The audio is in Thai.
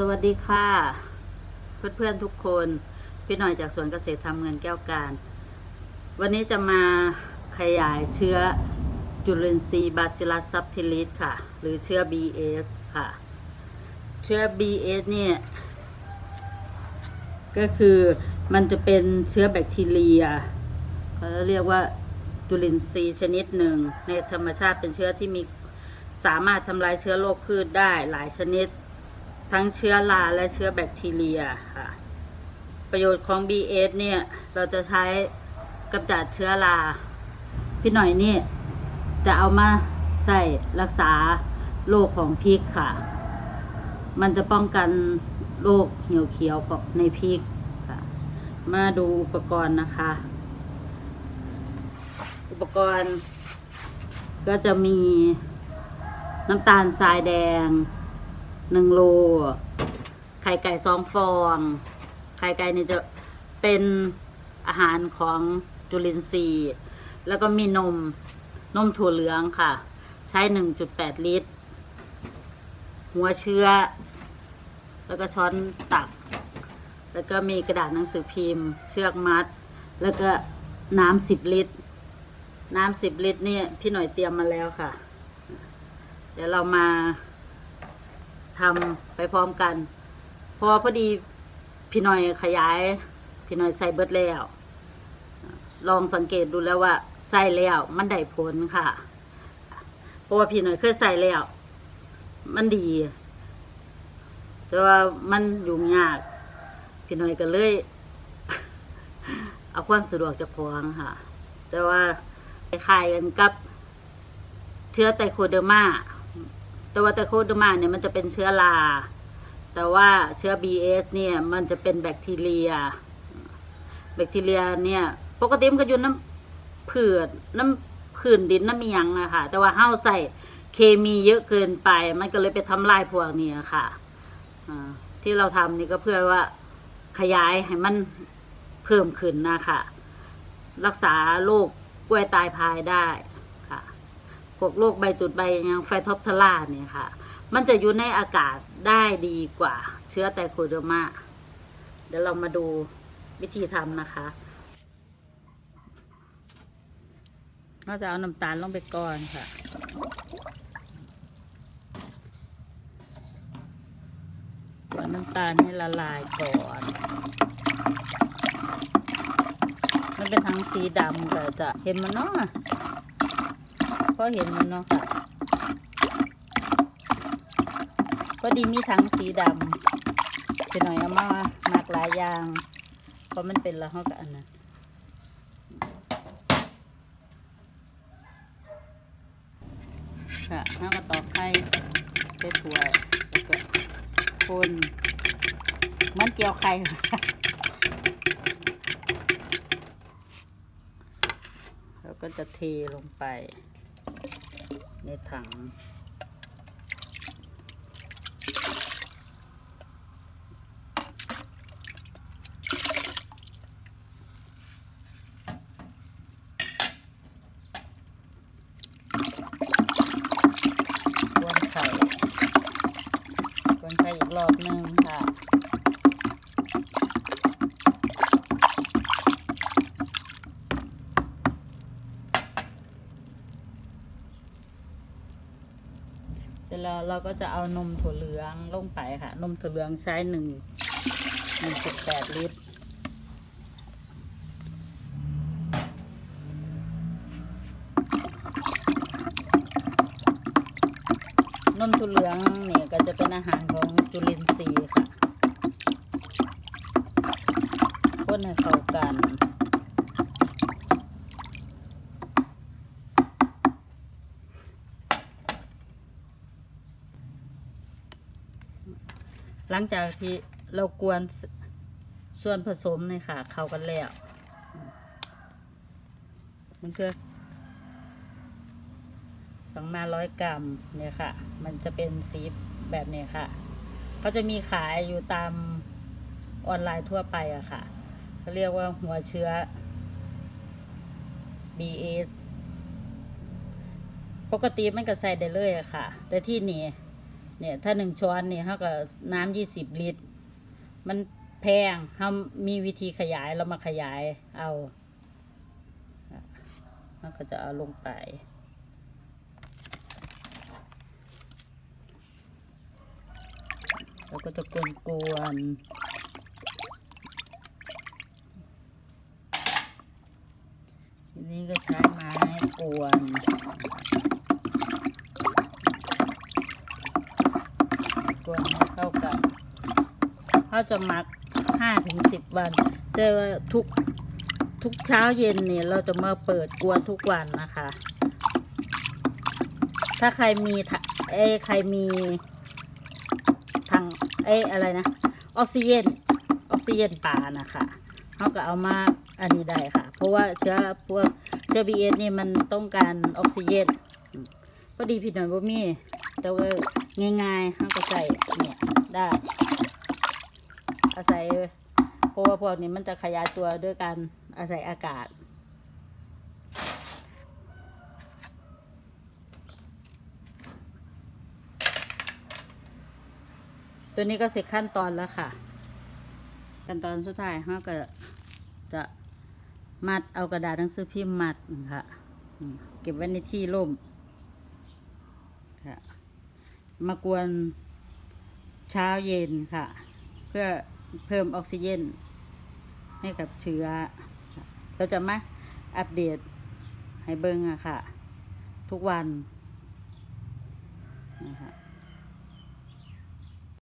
สวัสดีค่ะ เพื่อนๆทุกคน พี่หน่อยจากสวนเกษตรทำเงินแก้วการ วันนี้จะมาขยายเชื้อจุลินทรีย์บาซิลัสซับทิลิสค่ะ หรือเชื้อ BS ค่ะ เชื้อ BS เนี่ย ก็คือมันจะเป็นเชื้อแบคทีเรียเขาเรียกว่าจุลินทรีย์ชนิดหนึ่ง ในธรรมชาติเป็นเชื้อที่มีสามารถทำลายเชื้อโรคพืชได้หลายชนิด ทั้งเชื้อราและเชื้อแบคทีเรียค่ะ ประโยชน์ของ BS เนี่ย เราจะใช้กำจัดเชื้อรา พี่หน่อยนี่จะเอามาใส่รักษาโรคของพริกค่ะ มันจะป้องกันโรคเหี่ยวเขียวในพริกค่ะ มาดูอุปกรณ์นะคะ อุปกรณ์ก็จะมีน้ำตาลทรายแดง หนึ่งโล ไข่ไก่สองฟอง ไข่ไก่เนี่ยจะเป็นอาหารของจุลินทรีย์ แล้วก็มีนม นมถั่วเหลืองค่ะ ใช้หนึ่งจุดแปดลิตร หัวเชื้อ แล้วก็ช้อนตัก แล้วก็มีกระดาษหนังสือพิมพ์ เชือกมัด แล้วก็น้ำสิบลิตร น้ำสิบลิตรเนี่ยพี่หน่อยเตรียมมาแล้วค่ะ เดี๋ยวเรามา ทำไปพร้อมกัน พอพอดีพี่หน่อยขยาย พี่หน่อยใส่เบิดแล้ว ลองสังเกตดูแล้วว่าใส่แล้วมันได้ผลค่ะ เพราะว่าพี่หน่อยเคยใส่แล้ว มันดี แต่ว่ามันยุ่งยาก พี่หน่อยก็เลย เอาความสะดวกจากพวงค่ะ แต่ว่าคล้ายกันกับเชื้อไตโคเดอร์มา แต่ว่าไตโคดมาเนี่ยมันจะเป็นเชื้อรา แต่ว่าเชื้อ BS เนี่ยมันจะเป็นแบคทีเรีย แบคทีเรียเนี่ย ปกติมันก็อยู่น้ำผืดน้ำผื่นดินน้ำเมียงอะค่ะ แต่ว่าเฮ้าใส่เคมีเยอะเกินไป มันก็เลยไปทำลายพวกนี้ค่ะที่เราทำนี่ก็เพื่อว่าขยายให้มันเพิ่มขึ้นนะคะรักษาโรคกล้วยตายพายได้ พวกโรคใบตุดใบอยังไฟท็อปทลาเนี่ยค่ะ มันจะอยู่ในอากาศได้ดีกว่า เชื้อไตโคเดอร์มาเดี๋ยวเรามาดูวิธีทำนะคะเราจะเอาน้ำตาลลงไปก่อนค่ะ ตัวน้ำตาลให้ละลายก่อน มันเป็นทั้งสีดำแต่จะเห็นมันเนาะ พอเห็นมันเนาะค่ะก็ดีมีทั้งสีดำเป็นหน่อยเอามาหนักหลายอย่างเพราะมันเป็นละห้อกับอันนั้นค่ะแล้วก็ตอกไข่ใส่ถ้วแล้วก็คนมันเกี่ยวไข่แล้วก็จะเทลงไป ในถัง กวนไข่กวนไข่อีกรอบหนึ่งค่ะ เสร็จแล้วเราก็จะเอานมถั่วเหลืองลงไปค่ะ นมถั่วเหลืองใช้หนึ่งหนึ่งจุดแปดลิตร นมถั่วเหลืองเนี่ยก็จะเป็นอาหารของจุลินทรีย์ค่ะคนให้เข้ากัน หลังจากที่เรากวนส่วนผสมเลยค่ะเข้ากันแล้วมันก็ฝังมาร้อยกรัมเนี่ยค่ะ มันจะเป็นสีแบบนี้ค่ะเขาจะมีขายอยู่ตามออนไลน์ทั่วไปอะค่ะเขาเรียกว่าหัวเชื้อ BS ปกติมันก็ใส่ได้เลยอะค่ะ แต่ที่นี่ เนี่ยถ้าหนึ่งช้อนเนี่ยเขาก็น้ำยี่สิบลิตร มันแพงเขามีวิธีขยายเรามาขยายเอาเราก็จะเอาลงไปแล้วก็จะกวนกวนๆทีนี้ก็ใช้ไม้กวน กวนให้เข้ากันเขาจะหมักห้าถึงสิบวัน แต่ว่าทุกทุกเช้าเย็นเนี่ยเราจะมาเปิดกวนทุกวันนะคะ ถ้าใครมีทะเอ้ใครมีทางเอ้อะไรนะ ออกซิเจนออกซิเจนปลานะคะเขาก็เอามาอันนี้ได้ค่ะ เพราะว่าเชื้อพวกเชื้อบีเอสนี่มันต้องการออกซิเจนพอดีผิดหน่อยบ่มีแต่ว่า ง่ายๆเขาก็ใส่เนี่ยได้อาศัยเพราะว่าพวกนี้มันจะขยายตัวด้วยการอาศัยอากาศ ตัวนี้ก็เสร็จขั้นตอนแล้วค่ะ ขั้นตอนสุดท้ายเขาก็จะมัดเอากระดาษหนังสือพิมพ์มัดค่ะ เก็บไว้ในที่ร่มค่ะ มากวนเช้าเย็นค่ะ เพื่อเพิ่มออกซิเจนให้กับเชื้อเราจะมาอัปเดตให้เบิ้งอะค่ะ ทุกวัน